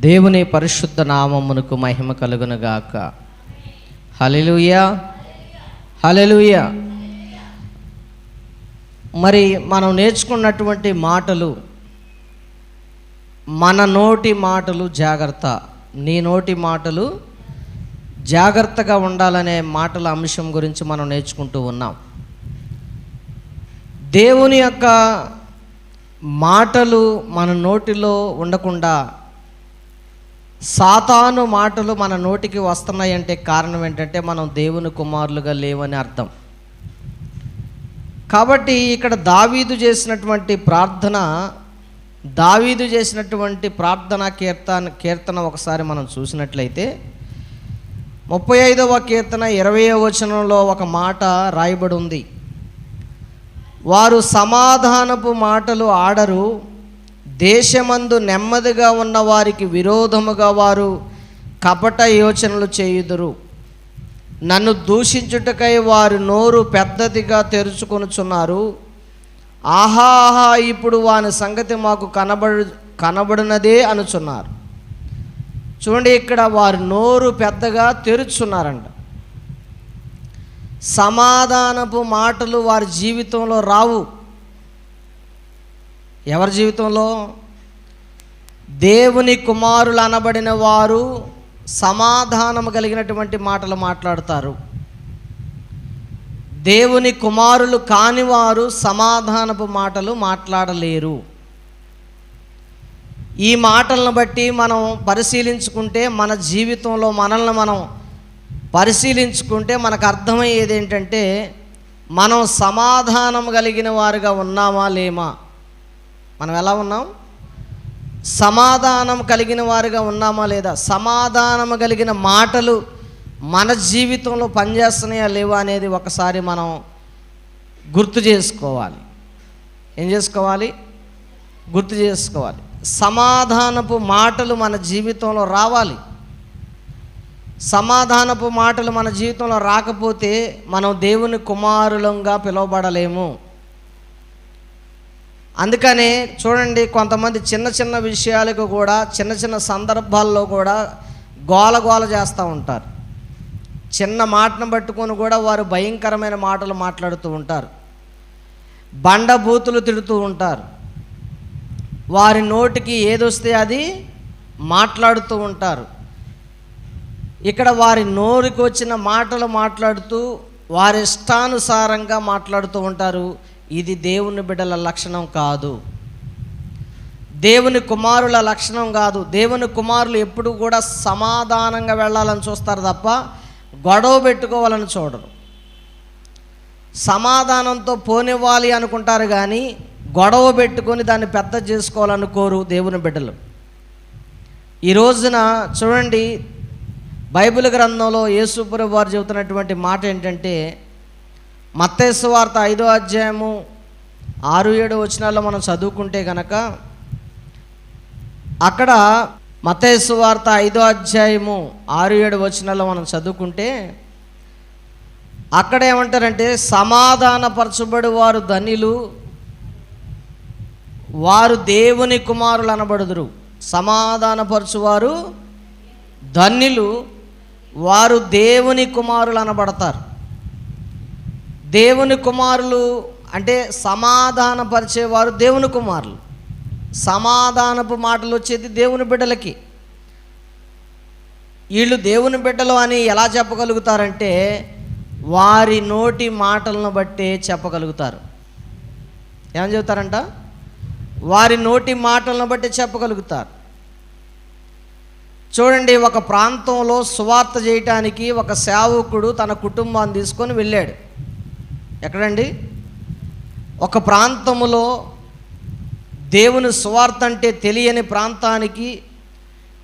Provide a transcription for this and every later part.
దేవుని పరిశుద్ధ నామమునకు మహిమ కలుగునుగాక హలెలుయా హలెలుయా మరి మనం నేర్చుకున్నటువంటి మాటలు మన నోటి మాటలు జాగ్రత్త. నీ నోటి మాటలు జాగ్రత్తగా ఉండాలనే మాటల అంశం గురించి మనం నేర్చుకుంటూ ఉన్నాం. దేవుని యొక్క మాటలు మన నోటిలో ఉండకుండా సాతాను మాటలు మన నోటికి వస్తున్నాయంటే కారణం ఏంటంటే మనం దేవుని కుమారులుగా లేవని అర్థం. కాబట్టి ఇక్కడ దావీదు చేసినటువంటి ప్రార్థన దావీదు చేసినటువంటి ప్రార్థన కీర్తన కీర్తన ఒకసారి మనం చూసినట్లయితే ముప్పై ఐదవ కీర్తన ఇరవై వచనంలో ఒక మాట రాయబడి ఉంది. వారు సమాధానపు మాటలు ఆడరు దేశమందు నెమ్మదిగా ఉన్న వారికి విరోధముగా వారు కపట యోచనలు చేయుదురు. నన్ను దూషించుటకై వారు నోరు పెద్దదిగా తెరుచుకొనుచున్నారు. ఆహా ఆహా ఇప్పుడు వాని సంగతి మాకు కనబడు కనబడినదే అనుచున్నారు. చూడండి ఇక్కడ వారు నోరు పెద్దగా తెరుచున్నారంట. సమాధానపు మాటలు వారి జీవితంలో రావు. ఎవరి జీవితంలో? దేవుని కుమారులు అనబడిన వారు సమాధానము కలిగినటువంటి మాటలు మాట్లాడతారు. దేవుని కుమారులు కాని వారు సమాధానపు మాటలు మాట్లాడలేరు. ఈ మాటలను బట్టి మనం పరిశీలించుకుంటే మన జీవితంలో మనల్ని మనం పరిశీలించుకుంటే మనకు అర్థమయ్యేది ఏంటంటే మనం సమాధానం కలిగిన వారుగా ఉన్నామా లేమా? మనం ఎలా ఉన్నాం? సమాధానం కలిగిన వారుగా ఉన్నామా లేదా? సమాధానం కలిగిన మాటలు మన జీవితంలో పనిచేస్తున్నాయా లేవా అనేది ఒకసారి మనం గుర్తు చేసుకోవాలి. ఏం చేసుకోవాలి? గుర్తు చేసుకోవాలి. సమాధానపు మాటలు మన జీవితంలో రావాలి. సమాధానపు మాటలు మన జీవితంలో రాకపోతే మనం దేవుని కుమారులంగా పిలువబడలేము. అందుకనే చూడండి కొంతమంది చిన్న చిన్న విషయాలకు కూడా చిన్న చిన్న సందర్భాల్లో కూడా గోల గోల చేస్తూ ఉంటారు. చిన్న మాటను పట్టుకొని కూడా వారు భయంకరమైన మాటలు మాట్లాడుతూ ఉంటారు. బండబూతులు తిడుతూ ఉంటారు. వారి నోటికి ఏదొస్తే అది మాట్లాడుతూ ఉంటారు. ఇక్కడ వారి నోరుకి వచ్చిన మాటలు మాట్లాడుతూ వారి ఇష్టానుసారంగా మాట్లాడుతూ ఉంటారు. ఇది దేవుని బిడ్డల లక్షణం కాదు. దేవుని కుమారుల లక్షణం కాదు. దేవుని కుమారులు ఎప్పుడు కూడా సమాధానంగా వెళ్ళాలని చూస్తారు తప్ప గొడవ పెట్టుకోవాలని చూడరు. సమాధానంతో పోనివ్వాలి అనుకుంటారు కానీ గొడవ పెట్టుకొని దాన్ని పెద్ద చేసుకోవాలని కోరు దేవుని బిడ్డలు. ఈ రోజున చూడండి బైబిల్ గ్రంథంలో యేసుప్రభు వారు చెబుతున్నటువంటి మాట ఏంటంటే మత్తేసు వార్త ఐదో అధ్యాయము ఆరు ఏడు వచనాల్లో మనం చదువుకుంటే కనుక అక్కడ మతేసు వార్త ఐదో అధ్యాయము ఆరు ఏడు వచనాల్లో మనం చదువుకుంటే అక్కడ ఏమంటారంటే సమాధానపరచబడి వారు ధనిలు వారు దేవుని కుమారులు అనబడుదురు. సమాధానపరచువారు ధన్యులు వారు దేవుని కుమారులు అనబడతారు. దేవుని కుమారులు అంటే సమాధానపరిచేవారు దేవుని కుమారులు. సమాధానపు మాటలు వచ్చేది దేవుని బిడ్డలకి. వీళ్ళు దేవుని బిడ్డలు అని ఎలా చెప్పగలుగుతారంటే వారి నోటి మాటలను బట్టే చెప్పగలుగుతారు. ఏమని చెబుతారంట? వారి నోటి మాటలను బట్టి చెప్పగలుగుతారు. చూడండి ఒక ప్రాంతంలో సువార్త చేయటానికి ఒక సేవకుడు తన కుటుంబాన్ని తీసుకొని వెళ్ళాడు. ఎక్కడండి? ఒక ప్రాంతములో దేవుని సువార్త అంటే తెలియని ప్రాంతానికి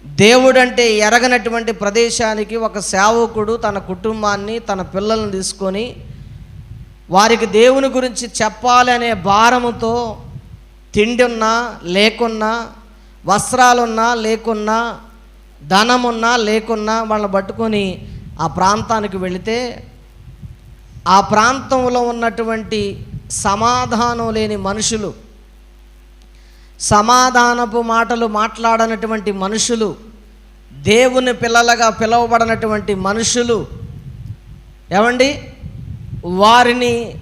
దేవుడంటే ఎరగనటువంటి ప్రదేశానికి ఒక సేవకుడు తన కుటుంబాన్ని తన పిల్లల్ని తీసుకొని వారికి దేవుని గురించి చెప్పాలనే భారముతో తిండిన్నా లేకున్నా వస్త్రాలున్నా లేకున్నా ధనమున్నా లేకున్నా వాళ్ళని పట్టుకొని ఆ ప్రాంతానికి వెళితే ఆ ప్రాంతంలో ఉన్నటువంటి సమాధానం లేని మనుషులు సమాధానపు మాటలు మాట్లాడనటువంటి మనుషులు దేవుని పిల్లలుగా పిలువబడినటువంటి మనుషులు ఏమండి? వారిని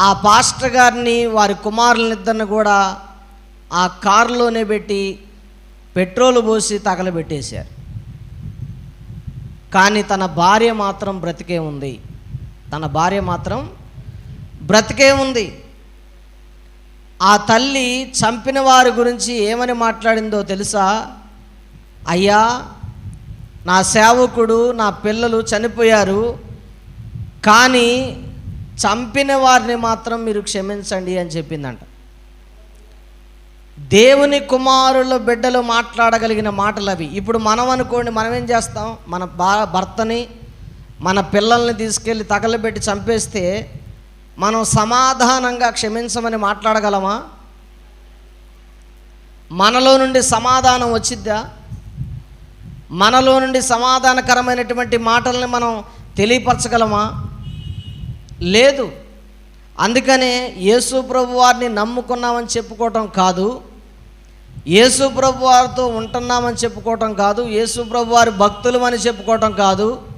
ఆ పాస్టర్ గారిని వారి కుమారులనిద్దరిని కూడా ఆ కారులోనే పెట్టి పెట్రోల్ పోసి తగలబెట్టేశారు. కానీ తన భార్య మాత్రం బ్రతికే ఉంది. తన భార్య మాత్రం బ్రతికే ఉంది. ఆ తల్లి చంపిన వారి గురించి ఏమని మాట్లాడిందో తెలుసా? అయ్యా నా సేవకుడు నా పిల్లలు చనిపోయారు. కానీ చంపిన వారిని మాత్రం మీరు క్షమించండి అని చెప్పిందంట. దేవుని కుమారుల బిడ్డలు మాట్లాడగలిగిన మాటలు అవి ఇప్పుడు మనం అనుకోండి మనం ఏం చేస్తాం? మన భర్తని మన పిల్లల్ని తీసుకెళ్ళి తగలబెట్టి చంపేస్తే మనం సమాధానంగా క్షమించమని మాట్లాడగలమా? మనలో నుండి సమాధానం వచ్చిద్దా? మనలో నుండి సమాధానకరమైనటువంటి మాటల్ని మనం తెలియపరచగలమా? లేదు. అందుకనే యేసు ప్రభు వారిని నమ్ముకున్నామని చెప్పుకోవటం కాదు. యేసు ప్రభు వారితో ఉంటున్నామని చెప్పుకోవటం కాదు. యేసు ప్రభు వారి భక్తులు అని చెప్పుకోవటం కాదు.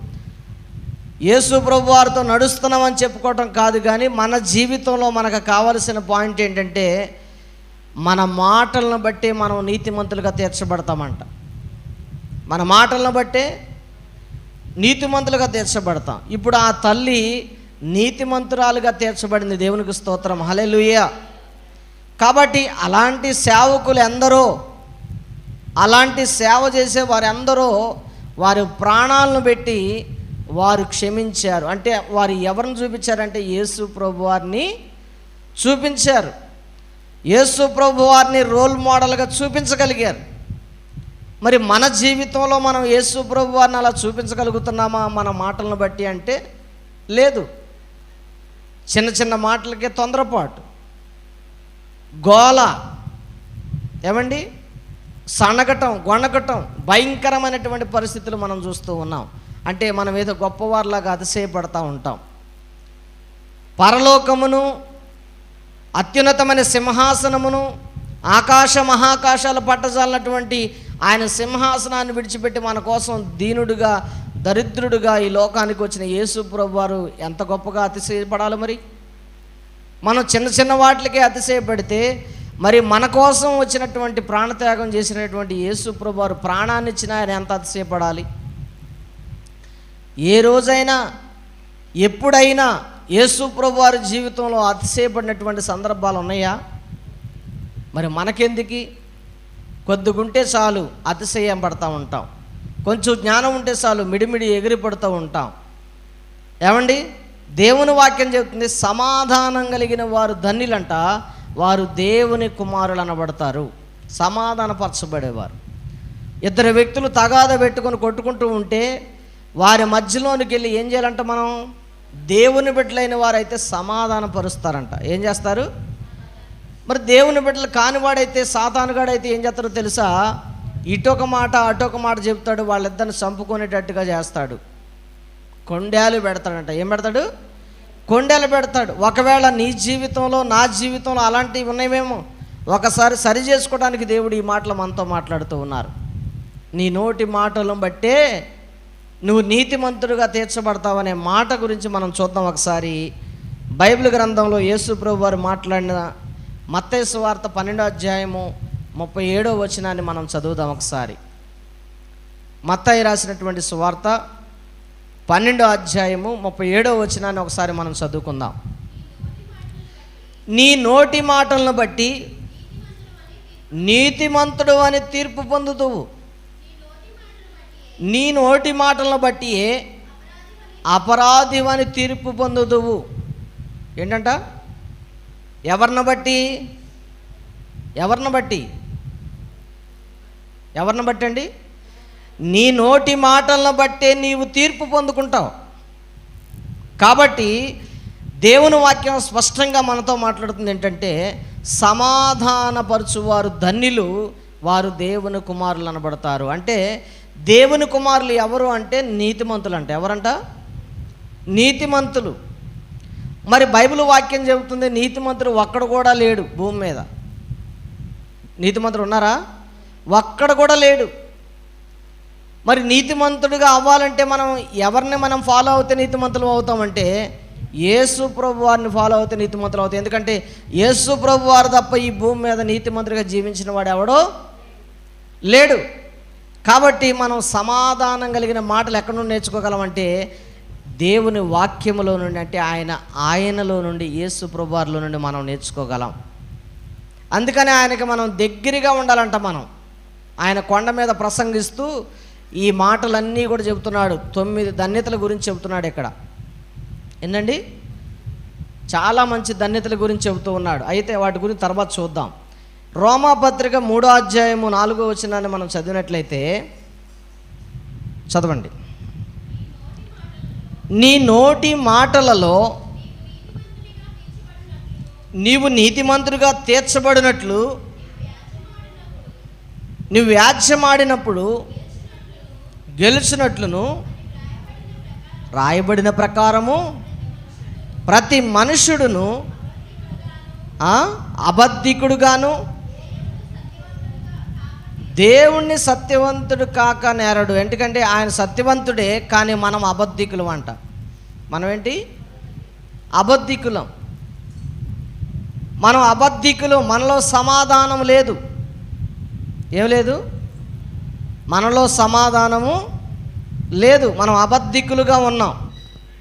యేసు ప్రభు వారితో నడుస్తున్నామని చెప్పుకోవటం కాదు కానీ మన జీవితంలో మనకు కావలసిన పాయింట్ ఏంటంటే మన మాటలను బట్టి మనం నీతిమంతులుగా తీర్చబడతామంట. మన మాటలను బట్టే నీతిమంతులుగా తీర్చబడతాం. ఇప్పుడు ఆ తల్లి నీతిమంతురాలుగా తీర్చబడింది దేవునికి స్తోత్రం. హలెలుయ కాబట్టి అలాంటి సేవకులు ఎందరో అలాంటి సేవ చేసే వారు వారి ప్రాణాలను పెట్టి వారు క్షమించారు. అంటే వారు ఎవరిని చూపించారంటే యేసు ప్రభు వారిని చూపించారు. యేసు ప్రభు వారిని రోల్ మోడల్గా చూపించగలిగారు. మరి మన జీవితంలో మనం యేసు ప్రభు వారిని అలా చూపించగలుగుతున్నామా మన మాటలను బట్టి అంటే లేదు. చిన్న చిన్న మాటలకే తొందరపాటు. గోల. ఏమండి? సనగటం గొనగటం భయంకరమైనటువంటి పరిస్థితులు మనం చూస్తూ ఉన్నాం. అంటే మనం ఏదో గొప్పవారిలాగా అతిశయపడతా ఉంటాం. పరలోకమును అత్యున్నతమైన సింహాసనమును ఆకాశ మహాకాశాలు పట్టజాలన్నటువంటి ఆయన సింహాసనాన్ని విడిచిపెట్టి మన కోసం దీనుడుగా దరిద్రుడుగా ఈ లోకానికి వచ్చిన యేసు ప్రభు వారు ఎంత గొప్పగా అతిశయపడాలి మరి? మనం చిన్న చిన్న వాటికే అతిశయపడితే మరి మన కోసం వచ్చినటువంటి ప్రాణత్యాగం చేసినటువంటి యేసు ప్రభు వారు ప్రాణాన్ని ఇచ్చిన ఆయన ఎంత అతిశయపడాలి? ఏ రోజైనా ఎప్పుడైనా యేసుప్రభు వారి జీవితంలో అతిశయపడినటువంటి సందర్భాలు ఉన్నాయా? మరి మనకెందుకు? కొద్దిగుంటే చాలు అతిశయం పడతా ఉంటాం. కొంచెం జ్ఞానం ఉంటే చాలు మిడిమిడి ఎగిరి పడుతూ ఉంటాం. ఏమండి? దేవుని వాక్యం చెబుతుంది సమాధానం కలిగిన వారు ధన్యులంట వారు దేవుని కుమారులు అనబడతారు సమాధానపరచబడేవారు. ఇద్దరు వ్యక్తులు తగాద పెట్టుకొని కొట్టుకుంటూ ఉంటే వారి మధ్యలోనికి వెళ్ళి ఏం చేయాలంట మనం? దేవుని బిడ్డలైన వారైతే సమాధానపరుస్తారంట. ఏం చేస్తారు? మరి దేవుని బిడ్డలు కానివాడైతే సాతానుగాడైతే ఏం చేస్తారో తెలుసా? ఇటొక మాట అటొక మాట చెప్తాడు వాళ్ళిద్దరిని చంపుకునేటట్టుగా చేస్తాడు. కొండేలు పెడతాడంట. ఏం పెడతాడు? కొండేలు పెడతాడు. ఒకవేళ నీ జీవితంలో నా జీవితంలో అలాంటివి ఉన్నాయేమో ఒకసారి సరి చేసుకోవడానికి దేవుడు ఈ మాటలు మనతో మాట్లాడుతూ ఉన్నారు. నీ నోటి మాటలను బట్టే నువ్వు నీతిమంతుడుగా తీర్చబడతావనే మాట గురించి మనం చూద్దాం ఒకసారి. బైబిల్ గ్రంథంలో యేసు ప్రభు వారు మాట్లాడిన మత్తేసు వార్త పన్నెండో అధ్యాయము ముప్పై ఏడో వచనాన్ని మనం చదువుదాం ఒకసారి. మత్తాయి రాసినటువంటి సువార్త పన్నెండో అధ్యాయము ముప్పై ఏడో వచనాన్ని ఒకసారి మనం చదువుకుందాం. నీ నోటి మాటలను బట్టి నీతిమంతుడు అని తీర్పు పొందుతువు నీ నోటి మాటలను బట్టి అపరాధివని తీర్పు పొందుతువు ఏంటంట? ఎవరిని బట్టి? ఎవరిని బట్టి? ఎవరిని బట్టి అండి? నీ నోటి మాటలను బట్టే నీవు తీర్పు పొందుకుంటావు. కాబట్టి దేవుని వాక్యం స్పష్టంగా మనతో మాట్లాడుతుంది ఏంటంటే సమాధానపరచువారు ధన్యులు వారు దేవుని కుమారులు అనబడతారు. అంటే దేవుని కుమారులు ఎవరు అంటే నీతిమంతులు అంటే. ఎవరంట? నీతిమంతులు. మరి బైబిల్ వాక్యం చెబుతుంది నీతిమంతుడు ఒక్కడు కూడా లేడు భూమి మీద. నీతిమంతుడు ఉన్నారా? ఒక్కడ కూడా లేడు. మరి నీతిమంతుడుగా అవ్వాలంటే మనం ఎవరిని మనం ఫాలో అవుతే నీతిమంతులు అవుతామంటే యేసు ప్రభు వారిని ఫాలో అవుతే నీతిమంతులు అవుతాయి ఎందుకంటే యేసు ప్రభు వారు తప్ప ఈ భూమి మీద నీతిమంతుడిగా జీవించిన వాడు ఎవడో లేడు. కాబట్టి మనం సమాధానం కలిగిన మాటలు ఎక్కడ నుండి నేర్చుకోగలమంటే దేవుని వాక్యములో నుండి అంటే ఆయన ఆయనలో నుండి యేసు ప్రభువారిలో నుండి మనం నేర్చుకోగలం. అందుకని ఆయనకి మనం దగ్గరగా ఉండాలంట మనం. ఆయన కొండ మీద ప్రసంగిస్తూ ఈ మాటలన్నీ కూడా చెబుతున్నాడు. తొమ్మిది ధన్యతల గురించి చెబుతున్నాడు ఇక్కడ. ఏంటండి చాలా మంచి ధన్యతల గురించి చెబుతూ ఉన్నాడు. అయితే వాటి గురించి తర్వాత చూద్దాం. రోమాపత్రిక మూడో అధ్యాయము నాలుగో వచనాన్ని మనం చదివినట్లయితే చదవండి. నీ నోటి మాటలలో నీవు నీతిమంతుడిగా తీర్చబడినట్లు నువ్వు వ్యాజ్యమాడినప్పుడు గెలిచినట్లును రాయబడిన ప్రకారము ప్రతి మనుషుడును అబద్ధికుడుగాను దేవుణ్ణి సత్యవంతుడు కాక నేరడు. ఎందుకంటే ఆయన సత్యవంతుడే కానీ మనం అబద్ధికులం అంట. మనం ఏంటి అబద్ధికులం. మనం అబద్ధికులు మనలో సమాధానం లేదు. ఏం లేదు? మనలో సమాధానము లేదు. మనం అబద్ధికులుగా ఉన్నాం.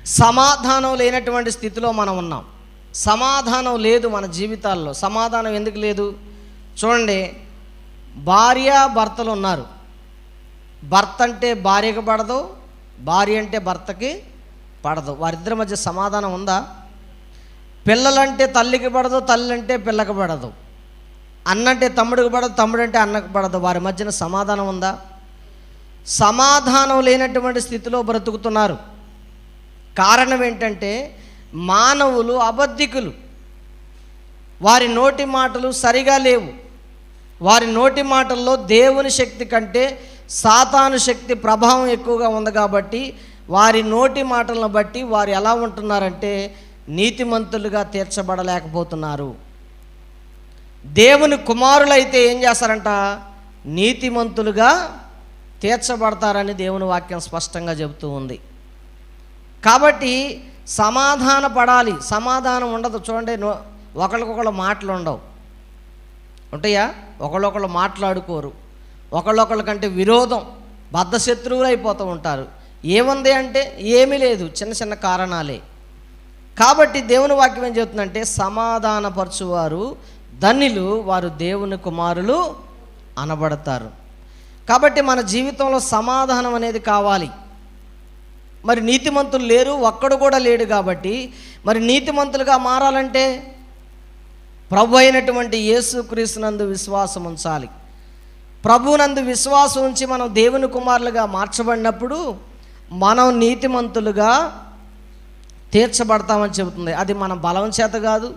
సమాధానం లేనటువంటి స్థితిలో మనం ఉన్నాం. సమాధానం లేదు మన జీవితాల్లో. సమాధానం ఎందుకు లేదు? చూడండి భార్య భర్తలు ఉన్నారు. భర్త అంటే భార్యకు పడదు భార్య అంటే భర్తకి పడదు. వారిద్దరి మధ్య సమాధానం ఉందా? పిల్లలంటే తల్లికి పడదు తల్లి అంటే పిల్లకి పడదు. అన్నంటే తమ్ముడికి పడదు తమ్ముడు అంటే అన్నకు పడదు. వారి మధ్యన సమాధానం ఉందా? సమాధానం లేనటువంటి స్థితిలో బ్రతుకుతున్నారు. కారణం ఏంటంటే మానవులు అబద్ధికులు. వారి నోటి మాటలు సరిగా లేవు. వారి నోటి మాటల్లో దేవుని శక్తి కంటే సాతాను శక్తి ప్రభావం ఎక్కువగా ఉంది కాబట్టి వారి నోటి మాటలను బట్టి వారు ఎలా ఉంటున్నారంటే నీతిమంతులుగా తీర్చబడలేకపోతున్నారు. దేవుని కుమారులైతే ఏం చేస్తారంట? నీతిమంతులుగా తీర్చబడతారని దేవుని వాక్యం స్పష్టంగా చెబుతూ ఉంది. కాబట్టి సమాధాన పడాలి సమాధానం ఉండదు. చూడండి నో- మాటలు ఉండవు ఉంటాయా? ఒకళ్ళొకళ్ళు మాట్లాడుకోరు. ఒకళ్ళొకళ్ళ కంటే విరోధం బద్ధ శత్రువులు అయిపోతూ ఉంటారు. ఏముంది అంటే ఏమీ లేదు చిన్న చిన్న కారణాలే. కాబట్టి దేవుని వాక్యం ఏం చెబుతుందంటే సమాధానపరచువారు ధన్యులు వారు దేవుని కుమారులు అనబడతారు. కాబట్టి మన జీవితంలో సమాధానం అనేది కావాలి. మరి నీతిమంతులు లేరు ఒక్కడు కూడా లేడు కాబట్టి మరి నీతిమంతులుగా మారాలంటే ప్రభు అయినటువంటి యేసుక్రీస్తునందు విశ్వాసం ఉంచాలి. ప్రభునందు విశ్వాసం ఉంచి మనం దేవుని కుమారులుగా మార్చబడినప్పుడు మనం నీతిమంతులుగా తీర్చబడతామని చెబుతుంది. అది మన బలం చేత కాదు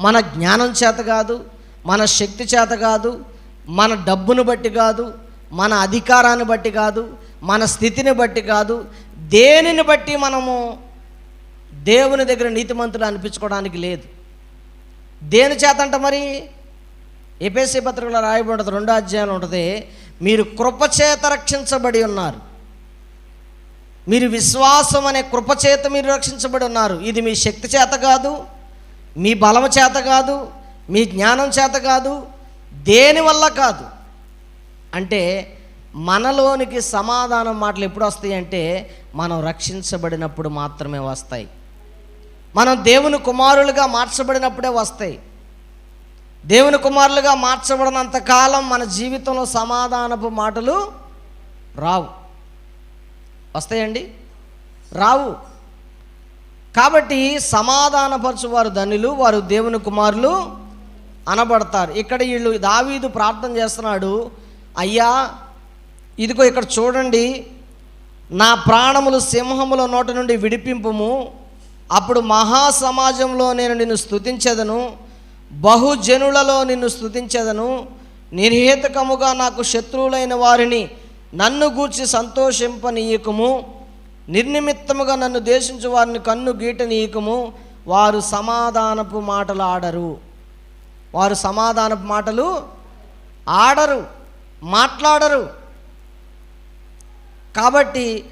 మన జ్ఞానం చేత కాదు మన శక్తి చేత కాదు మన డబ్బును బట్టి కాదు మన అధికారాన్ని బట్టి కాదు మన స్థితిని బట్టి కాదు దేనిని బట్టి మనము దేవుని దగ్గర నీతిమంతులు అనిపించుకోవడానికి లేదు. దేని చేతంట మరి? ఎపిఎస్సి పత్రికలో రాయబడదు రెండో అధ్యాయం ఉంటుంది మీరు కృపచేత రక్షించబడి ఉన్నారు. మీరు విశ్వాసం అనే కృపచేత మీరు రక్షించబడి ఉన్నారు. ఇది మీ శక్తి చేత కాదు మీ బలము చేత కాదు మీ జ్ఞానం చేత కాదు దేని వల్ల కాదు? అంటే మనలోనికి సమాధానం మాటలు ఎప్పుడు వస్తాయి అంటే మనం రక్షించబడినప్పుడు మాత్రమే వస్తాయి. మనం దేవుని కుమారులుగా మార్చబడినప్పుడే వస్తాయి. దేవుని కుమారులుగా మార్చబడినంత కాలం మన జీవితంలో సమాధానపు మాటలు రావు. వస్తాయండి? రావు. కాబట్టి సమాధానపరచు వారు ధనులు వారు దేవుని కుమారులు అనబడతారు. ఇక్కడ వీళ్ళు దావీదు ప్రార్థన చేస్తున్నాడు అయ్యా ఇదిగో ఇక్కడ చూడండి నా ప్రాణములు సింహముల నోట నుండి విడిపింపుము. అప్పుడు మహాసమాజంలో నేను నిన్ను స్థుతించదను బహుజనులలో నిన్ను స్థుతించదను నిర్హేతకముగా నాకు శత్రువులైన వారిని నన్ను గూర్చి సంతోషింపనీయకము నిర్నిమిత్తముగా నన్ను దేశించు వారిని కన్ను గీటనీయకము వారు సమాధానపు మాటలు ఆడరు. వారు సమాధానపు మాటలు ఆడరు మాట్లాడరు. కాబట్టి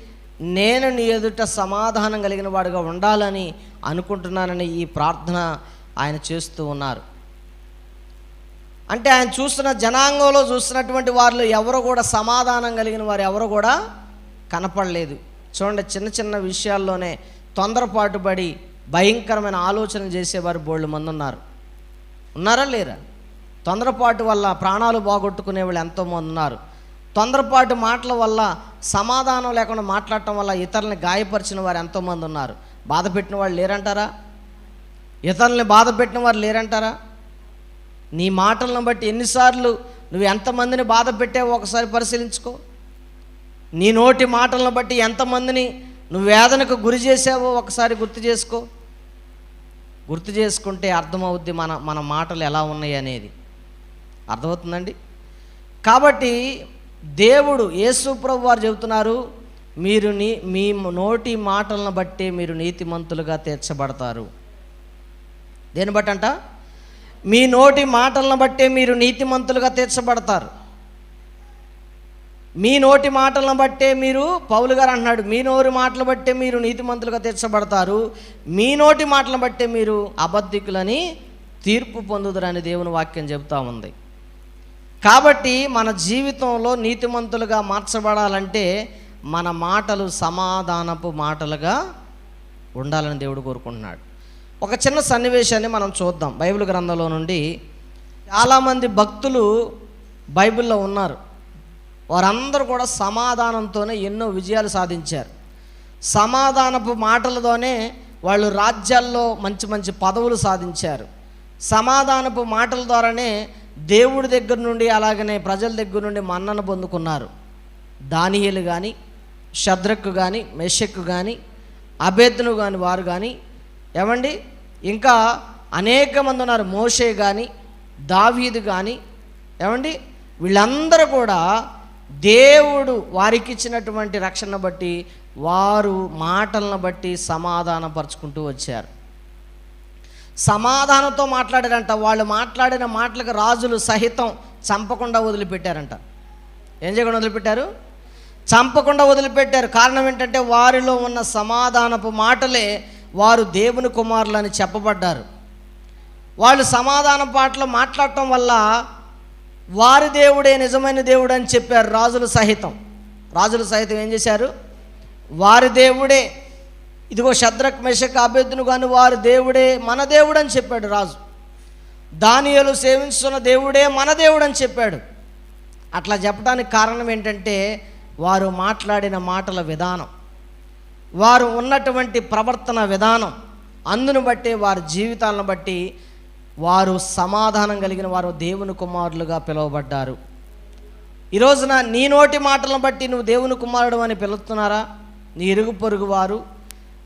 నేను నీ ఎదుట సమాధానం కలిగిన వాడుగా ఉండాలని అనుకుంటున్నానని ఈ ప్రార్థన ఆయన చేస్తూ ఉన్నారు. అంటే ఆయన చూస్తున్న జనాంగంలో చూస్తున్నటువంటి వారిలో ఎవరు కూడా సమాధానం కలిగిన వారు ఎవరు కూడా కనపడలేదు. చూడండి చిన్న చిన్న విషయాల్లోనే తొందరపాటు పడి భయంకరమైన ఆలోచన చేసేవారు బోళ్ళు మంది ఉన్నారు. ఉన్నారా లేరా? తొందరపాటు వల్ల ప్రాణాలు బాగొట్టుకునే వాళ్ళు ఎంతోమంది ఉన్నారు. తొందరపాటు మాటల వల్ల సమాధానం లేకుండా మాట్లాడటం వల్ల ఇతరులని గాయపరిచిన వారు ఎంతోమంది ఉన్నారు. బాధ పెట్టిన వాళ్ళు లేరంటారా? ఇతరులని బాధ పెట్టిన వారు లేరంటారా? నీ మాటలను బట్టి ఎన్నిసార్లు నువ్వు ఎంతమందిని బాధ పెట్టావో ఒకసారి పరిశీలించుకో. నీ నోటి మాటలను బట్టి ఎంతమందిని నువ్వు వేదనకు గురి చేసావో ఒకసారి గుర్తు చేసుకో. గుర్తు చేసుకుంటే అర్థమవుద్ది మన మన మాటలు ఎలా ఉన్నాయి అనేది. అర్థమవుతుందండి? కాబట్టి దేవుడు యేసుప్రభు వారు చెబుతున్నారు మీరు నీ మీ నోటి మాటలను బట్టి మీరు నీతిమంతులుగా తీర్చబడతారు. దేని బట్టి అంట? మీ నోటి మాటలను బట్టే మీరు నీతిమంతులుగా తీర్చబడతారు. మీ నోటి మాటలను బట్టే మీరు పౌలు గారు అంటున్నాడు మీ నోరు మాటలు బట్టే మీరు నీతిమంతులుగా తీర్చబడతారు. మీ నోటి మాటలను బట్టే మీరు అబద్ధికులని తీర్పు పొందుదరని దేవుని వాక్యం చెబుతా ఉంది. కాబట్టి మన జీవితంలో నీతిమంతులుగా మార్చబడాలంటే మన మాటలు సమాధానపు మాటలుగా ఉండాలని దేవుడు కోరుకుంటున్నాడు. ఒక చిన్న సన్నివేశాన్ని మనం చూద్దాం. బైబిల్ గ్రంథంలో నుండి చాలామంది భక్తులు బైబిల్లో ఉన్నారు. వారందరూ కూడా సమాధానంతోనే ఎన్నో విజయాలు సాధించారు. సమాధానపు మాటలతోనే వాళ్ళు రాజ్యాల్లో మంచి మంచి పదవులు సాధించారు. సమాధానపు మాటల ద్వారానే దేవుడి దగ్గర నుండి అలాగనే ప్రజల దగ్గర నుండి మన్నన పొందుకున్నారు. దానియలు కానీ శద్రకు కానీ మెషక్కు కానీ అభేద్ను కానీ వారు కానీ ఏమండి? ఇంకా అనేక మంది ఉన్నారు. మోషే కానీ దావీదు కానీ ఏమండి? వీళ్ళందరూ కూడా దేవుడు వారికి ఇచ్చినటువంటి రక్షణ బట్టి వారు మాటలను బట్టి సమాధానపరుచుకుంటూ వచ్చారు. సమాధానంతో మాట్లాడారంట. వాళ్ళు మాట్లాడిన మాటలకు రాజులు సహితం చంపకుండా వదిలిపెట్టారంట. ఏం చేయకుండా వదిలిపెట్టారు? చంపకుండా వదిలిపెట్టారు. కారణం ఏంటంటే వారిలో ఉన్న సమాధానపు మాటలే వారు దేవుని కుమారులని చెప్పబడ్డారు. వాళ్ళు సమాధాన పాటలు మాట్లాడటం వల్ల వారి దేవుడే నిజమైన దేవుడు అని చెప్పారు రాజులు సహితం. రాజులు సహితం ఏం చేశారు? వారి దేవుడే ఇదిగో శద్రక్ మెషక్ అభ్యర్థును కానీ వారు దేవుడే మన దేవుడు అని చెప్పాడు రాజు. దానియలు సేవించుతున్న దేవుడే మన దేవుడు అని చెప్పాడు. అట్లా చెప్పడానికి కారణం ఏంటంటే వారు మాట్లాడిన మాటల విధానం. వారు ఉన్నటువంటి ప్రవర్తన విధానం. అందును బట్టి వారి జీవితాలను బట్టి వారు సమాధానం కలిగిన వారు దేవుని కుమారులుగా పిలువబడ్డారు. ఈరోజున నీ నోటి మాటలను బట్టి నువ్వు దేవుని కుమారుడు అని పిలుస్తున్నారా? నీ ఇరుగు పొరుగు వారు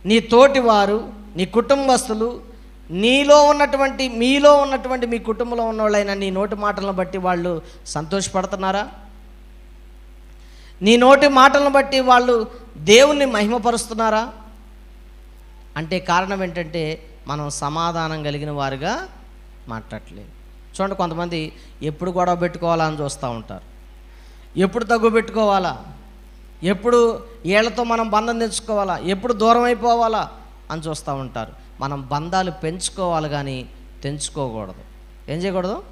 నీ తోటి వారు నీ కుటుంబస్తులు నీలో ఉన్నటువంటి మీలో ఉన్నటువంటి మీ కుటుంబంలో ఉన్నవాళ్ళైనా నీ నోటి మాటలను బట్టి వాళ్ళు సంతోషపడుతున్నారా? నీ నోటి మాటలను బట్టి వాళ్ళు దేవుణ్ణి మహిమపరుస్తున్నారా? అంటే కారణం ఏంటంటే మనం సమాధానం కలిగిన వారుగా మాట్లాడలేదు చూడండి కొంతమంది ఎప్పుడు గొడవ పెట్టుకోవాలా అని చూస్తూ ఉంటారు. ఎప్పుడు తగ్గు పెట్టుకోవాలా? ఎప్పుడు వీళ్ళతో మనం బంధం తెచ్చుకోవాలా? ఎప్పుడు దూరం అయిపోవాలా? అని చూస్తూ ఉంటారు. మనం బంధాలు పెంచుకోవాలి కానీ తెంచుకోకూడదు. ఏం చేయకూడదు?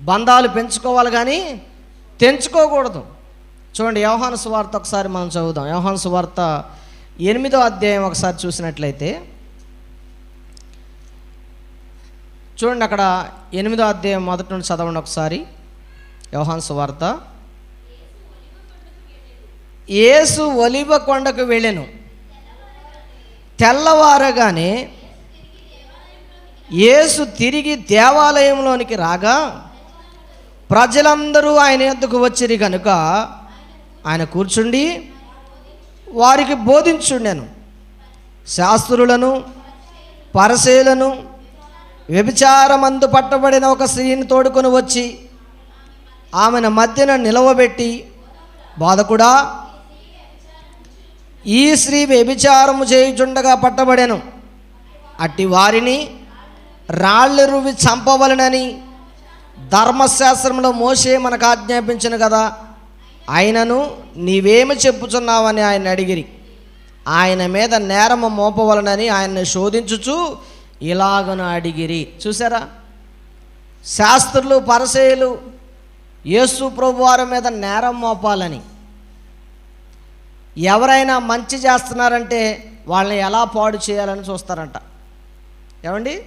బంధాలు పెంచుకోవాలి కానీ తెంచుకోకూడదు. చూడండి యోహాను సువార్త ఒకసారి మనం చదువుదాం. యోహాను సువార్త ఎనిమిదో అధ్యాయం ఒకసారి చూసినట్లయితే చూడండి అక్కడ ఎనిమిదో అధ్యాయం మొదటి నుండి చదవండి ఒకసారి. యోహాన్ సువార్త యేసు ఒలివ కొండకు వెళ్ళెను. తెల్లవారగానే యేసు తిరిగి దేవాలయంలోనికి రాగా ప్రజలందరూ ఆయన ఎందుకు వచ్చిరి కనుక ఆయన కూర్చుండి వారికి బోధించుండెను. శాస్త్రులను పరశీలను వ్యభిచారమందు పట్టబడిన ఒక స్త్రీని తోడుకొని వచ్చి ఆమెను మధ్యన నిలవబెట్టి బాధకుడా ఈ స్త్రీ వ్యభిచారము చేయుచుండగా పట్టబడెను. అట్టి వారిని రాళ్ళు రువి చంపవలనని ధర్మశాస్త్రంలో మోసే మనకు ఆజ్ఞాపించను కదా. ఆయనను నీవేమి చెప్పుచున్నావని ఆయన అడిగిరి. ఆయన మీద నేరము మోపవలనని ఆయన్ని శోధించుచు ఇలాగను అడిగిరి. చూసారా? శాస్త్రులు పరసేయులు యేసు ప్రభు వారి మీద నేరం మోపాలని ఎవరైనా మంచి చేస్తున్నారంటే వాళ్ళని ఎలా పాడు చేయాలని చూస్తారంట. ఏమండి?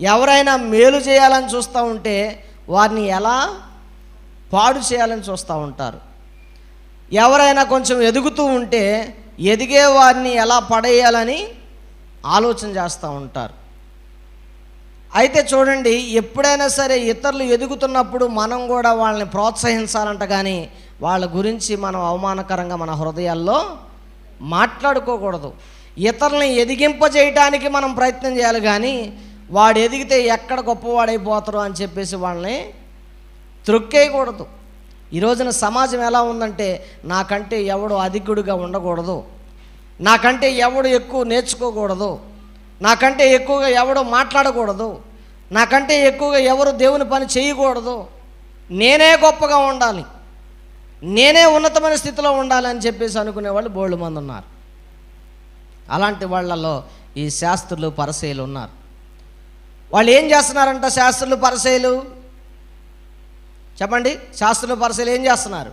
ఎవరైనా మేలు చేయాలని చూస్తూ ఉంటే వారిని ఎలా పాడు చేయాలని చూస్తూ ఉంటారు. ఎవరైనా కొంచెం ఎదుగుతూ ఉంటే ఎదిగే వారిని ఎలా పడేయాలని ఆలోచన చేస్తూ ఉంటారు. అయితే చూడండి ఎప్పుడైనా సరే ఇతరులు ఎదుగుతున్నప్పుడు మనం కూడా వాళ్ళని ప్రోత్సహించాలంట కానీ వాళ్ళ గురించి మనం అవమానకరంగా మన హృదయాల్లో మాట్లాడుకోకూడదు. ఇతరులని ఎదిగింపజేయటానికి మనం ప్రయత్నం చేయాలి కానీ వాడు ఎదిగితే ఎక్కడ గొప్పవాడైపోతారు అని చెప్పేసి వాళ్ళని త్రొక్కేయకూడదు. ఈ రోజున సమాజం ఎలా ఉందంటే నాకంటే ఎవడు అధికుడిగా ఉండకూడదు. నాకంటే ఎవడు ఎక్కువ నేర్చుకోకూడదు. నాకంటే ఎక్కువగా ఎవడు మాట్లాడకూడదు. నాకంటే ఎక్కువగా ఎవరు దేవుని పని చేయకూడదు. నేనే గొప్పగా ఉండాలి. నేనే ఉన్నతమైన స్థితిలో ఉండాలని చెప్పేసి అనుకునే వాళ్ళు బోళ్ళు మంది ఉన్నారు. అలాంటి వాళ్ళలో ఈ శాస్త్రులు పరసేలు ఉన్నారు. వాళ్ళు ఏం చేస్తున్నారంట శాస్త్రులు పరసేలు చెప్పండి శాస్త్రులు పరసేలు ఏం చేస్తున్నారు?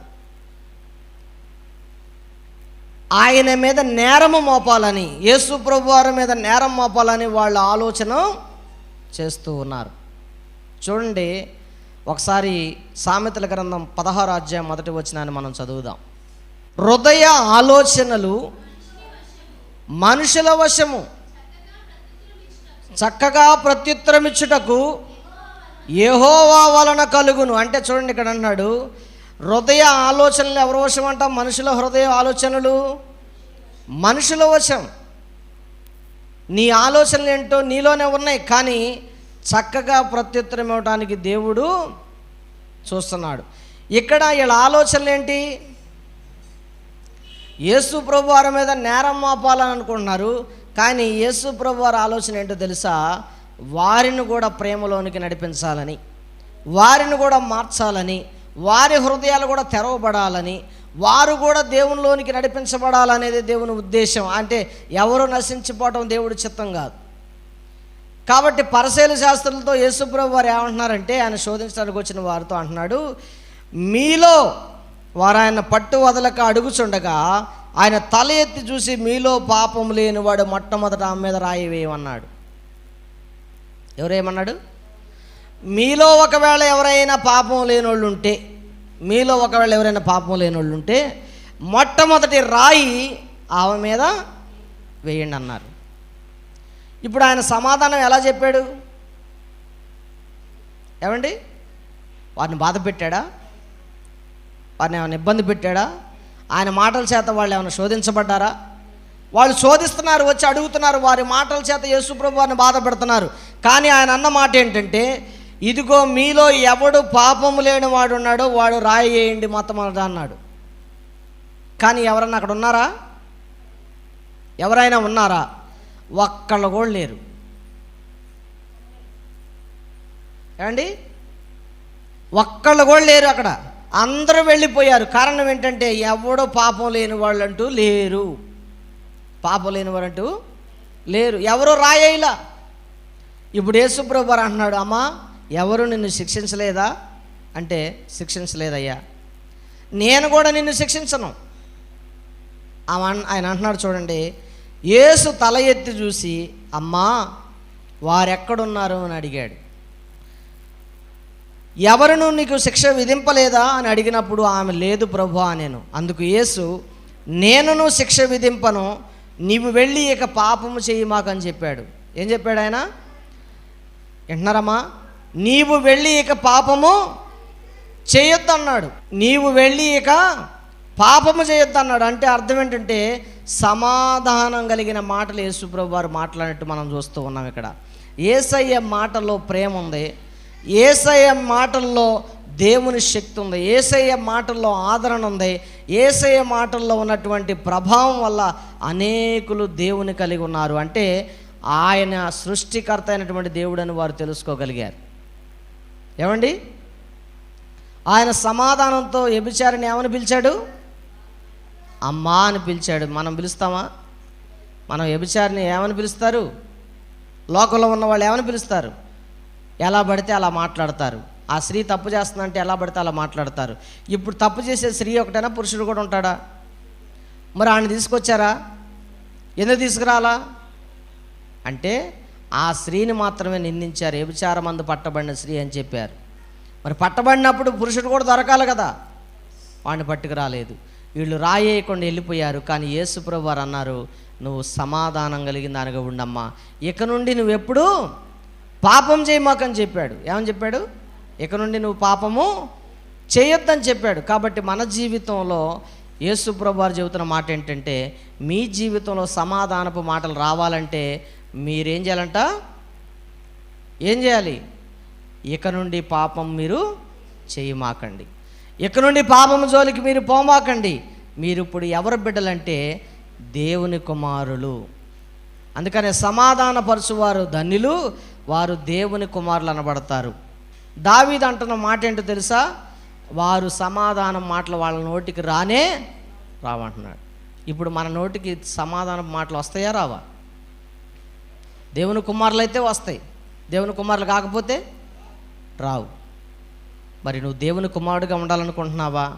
ఆయన మీద నేరము మోపాలని యేసు ప్రభు వారి మీద నేరం మోపాలని వాళ్ళ ఆలోచన చేస్తూ ఉన్నారు. చూడండి ఒకసారి సామెతల గ్రంథం పదహారు అధ్యాయం మొదటి వచ్చినాన్ని మనం చదువుదాం. హృదయ ఆలోచనలు మనుషుల వశము చక్కగా ప్రత్యుత్తరమిచ్చుటకు ఏహోవా వలన కలుగును. అంటే చూడండి ఇక్కడ అన్నాడు హృదయ ఆలోచనలు ఎవరి వశం అంట? మనుషుల హృదయ ఆలోచనలు మనుషుల వశం. నీ ఆలోచనలు ఏంటో నీలోనే ఉన్నాయి కానీ చక్కగా ప్రత్యుత్తరం ఇవ్వడానికి దేవుడు చూస్తున్నాడు. ఇక్కడ వీళ్ళ ఆలోచనలు ఏంటి? యేసు ప్రభు వారి మీద నేరం మోపాలని అనుకుంటున్నారు. కానీ యేసు ప్రభు వారి ఆలోచన ఏంటో తెలుసా? వారిని కూడా ప్రేమలోనికి నడిపించాలని వారిని కూడా మార్చాలని వారి హృదయాలు కూడా తెరవబడాలని వారు కూడా దేవునిలోనికి నడిపించబడాలనేది దేవుని ఉద్దేశం. అంటే ఎవరు నశించిపోవటం దేవుడి చిత్తం కాదు. కాబట్టి పరశైల శాస్త్రులతో యేసుప్రభు వారు ఏమంటున్నారంటే ఆయన శోధించడానికి వచ్చిన వారితో అంటున్నాడు మీలో వారు ఆయన పట్టు వదలక అడుగుచుండగా ఆయన తల ఎత్తి చూసి మీలో పాపం లేనివాడు మొట్టమొదట ఆమె మీద రాయి వేయమన్నాడు. ఎవరేమన్నాడు? మీలో ఒకవేళ ఎవరైనా పాపం లేనోళ్ళు ఉంటే మీలో ఒకవేళ ఎవరైనా పాపం లేనోళ్ళు ఉంటే మొట్టమొదటి రాయి ఆమె మీద వేయండి అన్నారు. ఇప్పుడు ఆయన సమాధానం ఎలా చెప్పాడు? ఏమండి? వారిని బాధ పెట్టాడా? వారిని ఏమైనా ఇబ్బంది పెట్టాడా? ఆయన మాటల చేత వాళ్ళు ఏమైనా శోధించబడ్డారా? వాళ్ళు శోధిస్తున్నారు వచ్చి అడుగుతున్నారు వారి మాటల చేత యేసుప్రభు వారిని బాధ పెడుతున్నారు. కానీ ఆయన అన్న మాట ఏంటంటే ఇదిగో మీలో ఎవడు పాపము లేని వాడు ఉన్నాడో వాడు రాయి వేయండి మొత్తం అన్నాడు. కానీ ఎవరన్నా అక్కడ ఉన్నారా? ఎవరైనా ఉన్నారా? ఒక్కళ్ళు కూడా లేరు. ఏమండి? ఒక్కళ్ళు కూడా లేరు అక్కడ. అందరూ వెళ్ళిపోయారు. కారణం ఏంటంటే ఎవడో పాపం లేని వాళ్ళు అంటూ లేరు. పాపం లేని వారు అంటూ లేరు. ఎవరు రాయేలా? ఇప్పుడు యేసుప్రభు అంటున్నాడు అమ్మా ఎవరు నిన్ను శిక్షించలేదా? అంటే శిక్షించలేదయ్యా. నేను కూడా నిన్ను శిక్షించను. ఆయన అంటున్నాడు చూడండి యేసు తల ఎత్తి చూసి అమ్మా వారెక్కడున్నారు? అని అడిగాడు. ఎవరును నీకు శిక్ష విధింపలేదా? అని అడిగినప్పుడు ఆమె లేదు ప్రభు నేను. అందుకు యేసు నేనును శిక్ష విధింపను నీవు వెళ్ళి ఇక పాపము చేయి మాకని చెప్పాడు. ఏం చెప్పాడు ఆయన? వింటున్నారమ్మా నీవు వెళ్ళి ఇక పాపము చేయొద్దు అన్నాడు నీవు వెళ్ళి ఇక పాపము చేయొద్దు అన్నాడు అంటే అర్థం ఏంటంటే సమాధానం కలిగిన మాటలు యేసుప్రభు వారు మాట్లాడినట్టు మనం చూస్తూ ఉన్నాం ఇక్కడ. ఏసయ్య మాటల్లో ప్రేమ ఉంది. ఏసయ్య మాటల్లో దేవుని శక్తి ఉంది. ఏసయ్య మాటల్లో ఆదరణ ఉంది. ఏసయ్య మాటల్లో ఉన్నటువంటి ప్రభావం వల్ల అనేకులు దేవుని కలిగి ఉన్నారు. అంటే ఆయన సృష్టికర్త అయినటువంటి దేవుడని వారు తెలుసుకోగలిగారు. ఏమండి? ఆయన సమాధానంతో వ్యభిచారిని ఏమని పిలిచాడు? అమ్మా అని పిలిచాడు. మనం పిలుస్తామా? మనం వ్యభిచారిని ఏమని పిలుస్తారు? లోకంలో ఉన్న వాళ్ళు ఏమని పిలుస్తారు? ఎలా పడితే అలా మాట్లాడతారు. ఆ స్త్రీ తప్పు చేస్తుందంటే ఎలా పడితే అలా మాట్లాడతారు. ఇప్పుడు తప్పు చేసే స్త్రీ ఒకటైనా పురుషుడు కూడా ఉంటాడా? మరి ఆయన తీసుకొచ్చారా? ఎందుకు తీసుకురాలా? అంటే ఆ స్త్రీని మాత్రమే నిందించారు. వ్యభిచారం మందు పట్టబడిన స్త్రీ అని చెప్పారు. మరి పట్టబడినప్పుడు పురుషుడు కూడా దొరకాలి కదా? వాడిని పట్టుకురాలేదు. వీళ్ళు రాయేయకుండా వెళ్ళిపోయారు. కానీ యేసుప్రభు వారు అన్నారు నువ్వు సమాధానం కలిగిన దానిగా ఉండమ్మా. ఇక నుండి నువ్వు ఎప్పుడూ పాపం చేయమాకని చెప్పాడు. ఏమని చెప్పాడు? ఇక నుండి నువ్వు పాపము చేయొద్దని చెప్పాడు. కాబట్టి మన జీవితంలో యేసుప్రభు వారు చెబుతున్న మాట ఏంటంటే మీ జీవితంలో సమాధానపు మాటలు రావాలంటే మీరేం చేయాలంట? ఏం చేయాలి? ఇక నుండి పాపం మీరు చేయమాకండి. ఇక నుండి పాపం జోలికి మీరు పోమాకండి. మీరు ఇప్పుడు ఎవరు బిడ్డలంటే దేవుని కుమారులు. అందుకనే సమాధానపరచువారు ధన్యులు వారు దేవుని కుమారులు అనబడతారు. దావీదు అంటున్న మాట ఏంటో తెలుసా? వారు సమాధానం మాటలు వాళ్ళ నోటికి రానే రావంటున్నాడు. ఇప్పుడు మన నోటికి సమాధానం మాటలు వస్తాయా రావా? దేవుని కుమారులు అయితే వస్తాయి. దేవుని కుమారులు కాకపోతే రావు. మరి నువ్వు దేవుని కుమారుడిగా ఉండాలనుకుంటున్నావా?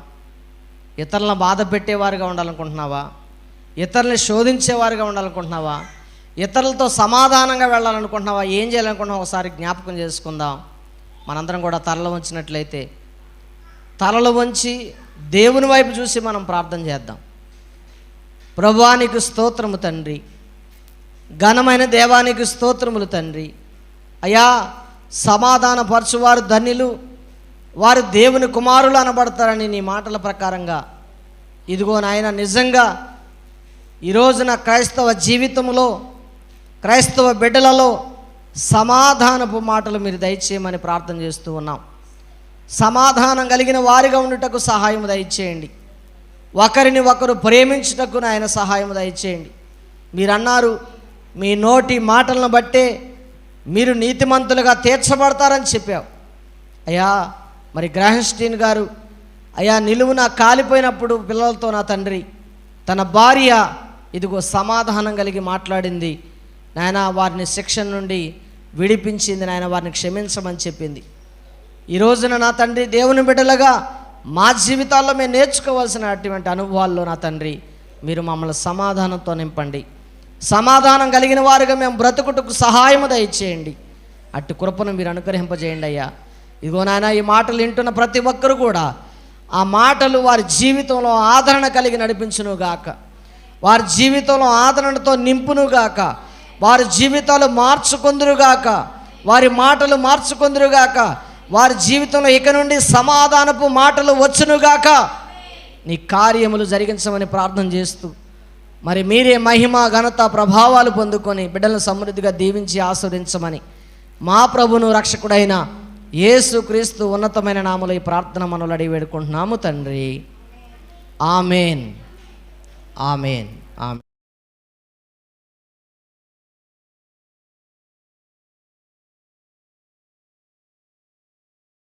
ఇతరులను బాధ పెట్టేవారుగా ఉండాలనుకుంటున్నావా? ఇతరుల్ని శోధించేవారుగా ఉండాలనుకుంటున్నావా? ఇతరులతో సమాధానంగా వెళ్ళాలనుకుంటున్నావా? ఏం చేయాలనుకుంటున్నావు? ఒకసారి జ్ఞాపకం చేసుకుందాం. మనందరం కూడా తలలు వంచినట్లయితే తలలు వంచి దేవుని వైపు చూసి మనం ప్రార్థన చేద్దాం. ప్రభువానికి స్తోత్రము తండ్రి. ఘనమైన దేవానికి స్తోత్రములు తండ్రి. అయా సమాధానపరచువారు ధన్యులు. వారు దేవుని కుమారులు అనబడతారని నీ మాటల ప్రకారంగా. ఇదిగో నాయన నిజంగా ఈరోజున క్రైస్తవ జీవితంలో క్రైస్తవ బిడ్డలలో సమాధానపు మాటలు మీరు దయచేయమని ప్రార్థన చేస్తూ ఉన్నాం. సమాధానం కలిగిన వారిగా ఉండుటకు సహాయం దయచేయండి. ఒకరిని ఒకరు ప్రేమించుటకు నాయన సహాయం దయచేయండి. మీరు అన్నారు మీ నోటి మాటలను బట్టే మీరు నీతిమంతులుగా తీర్చబడతారని చెప్పావు. అయ్యా మరి గ్రహస్టీన్ గారు అయ్యా నిలువున కాలిపోయినప్పుడు పిల్లలతో నా తండ్రి తన భార్య ఇదిగో సమాధానం కలిగి మాట్లాడింది. నాయన వారిని శిక్షణ నుండి విడిపించింది నాయన వారిని క్షమించమని చెప్పింది. ఈ రోజున నా తండ్రి దేవుని బిడ్డలుగా మా జీవితాల్లో మేము నేర్చుకోవాల్సిన అటువంటి అనుభవాల్లో నా తండ్రి మీరు మమ్మల్ని సమాధానంతో నింపండి. సమాధానం కలిగిన వారుగా మేము బ్రతుకుటకు సహాయము దయచేయండి. అట్టి కృపను మీరు అనుగ్రహింపజేయండి అయ్యా. ఇదిగో నాయన ఈ మాటలు వింటున్న ప్రతి ఒక్కరు కూడా ఆ మాటలు వారి జీవితంలో ఆదరణ కలిగి నడిపించును గాక. వారి జీవితంలో ఆదరణతో నింపునుగాక వారి జీవితాలు మార్చుకొందురుగాక వారి మాటలు మార్చుకుందురుగాక వారి జీవితంలో ఇక నుండి సమాధానపు మాటలు వచ్చునుగాక నీ కార్యములు జరిగించమని ప్రార్థన చేస్తూ మరి మీరే మహిమ ఘనత ప్రభావాలు పొందుకొని బిడ్డలను సమృద్ధిగా దీవించి ఆస్వాదించమని మా ప్రభును రక్షకుడైన యేసుక్రీస్తు ఉన్నతమైన నామలో ఈ ప్రార్థన మనలు అడిగి వేడుకుంటున్నాము తండ్రి. ఆమెన్. ఆమెన్. ఆమె